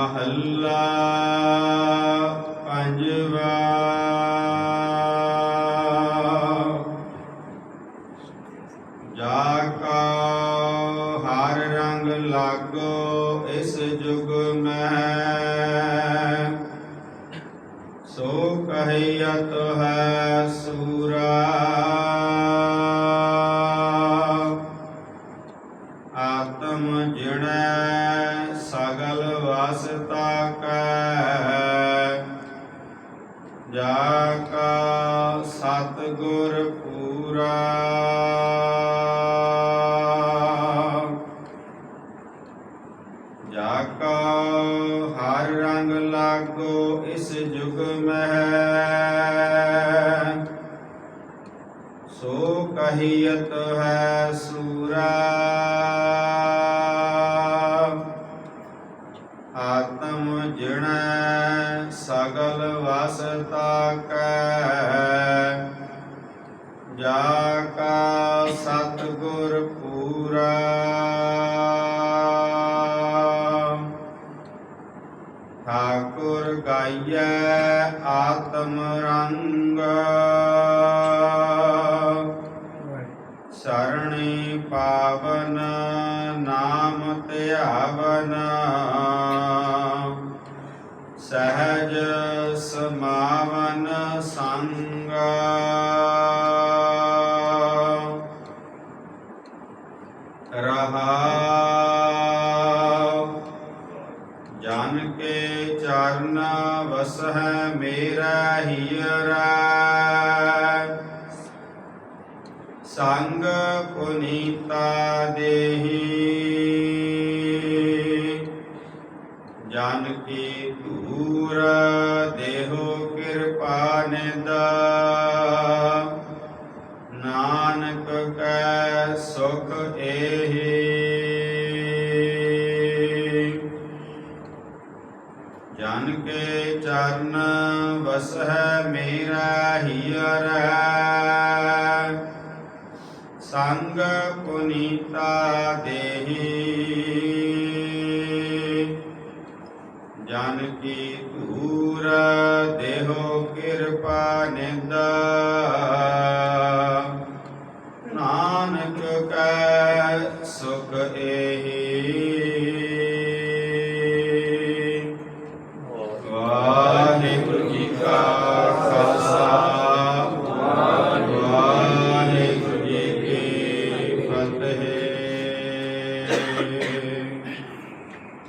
ਮਹੱਲਾ ਪੰਜਵਾ ਜਾ ਕਾ ਹਰ ਰੰਗ ਲਾਗੋ ਇਸ ਜੁਗ ਮੈਂ ਸੋ ਕਹੀਅਤ ਹੈ ਜਿਣੈ ਸਗਲ ਵਾਸਤਾ ਕੈ। ਜਾ ਕਾ ਸਤ ਪੂਰਾ। ਜਾ ਕਾ ਹਰ ਰੰਗ ਲਾਗੋ ਇਸ ਜੁਗ ਮਹਿ। ਸੋ ਕਹੀਅਤ ਹੈ ਸੂਰਾ। ਆਤਮ ਜਿਣੈ ਸਗਲ ਵਸਤਾ ਕੈ। ਜਾ ਕਾ ਸਤਗੁਰ ਪੂਰਾ। ਠਾਕੁਰ ਗਾਈਐ ਆਤਮ ਰੰਗ। ਸਰਣੀ ਪਾਵਨ ਨਾਮ ਧਿਆਵਨ। ਸਮਾਵਨ ਸੰਗ। ਰਹਾ। ਜਨ ਕੇ ਚਰਨ ਵਸਹਿ ਮੇਰਾ ਹੀਰਾ। ਸੰਗ ਪੁਨੀਤਾ ਦੇਹੀ। ਜਨ ਕੀ ਧੂਰ ਦੇਹੋ ਕਿਰਪਾ ਨਿਦ। ਨਾਨਕ ਕੈ ਸੁਖ ਏਹੀ। ਜਨ ਕੇ ਚਰਨ ਵਸਹਿ ਮੇਰਾ ਹੀਰਾ ਸੰਗ ਪੁਨੀਤਾ ਦੇਹੀ। ਜਨ ਕੀ ਧੂਰ ਦੇਹੋ ਕਿਰਪਾ ਨੇ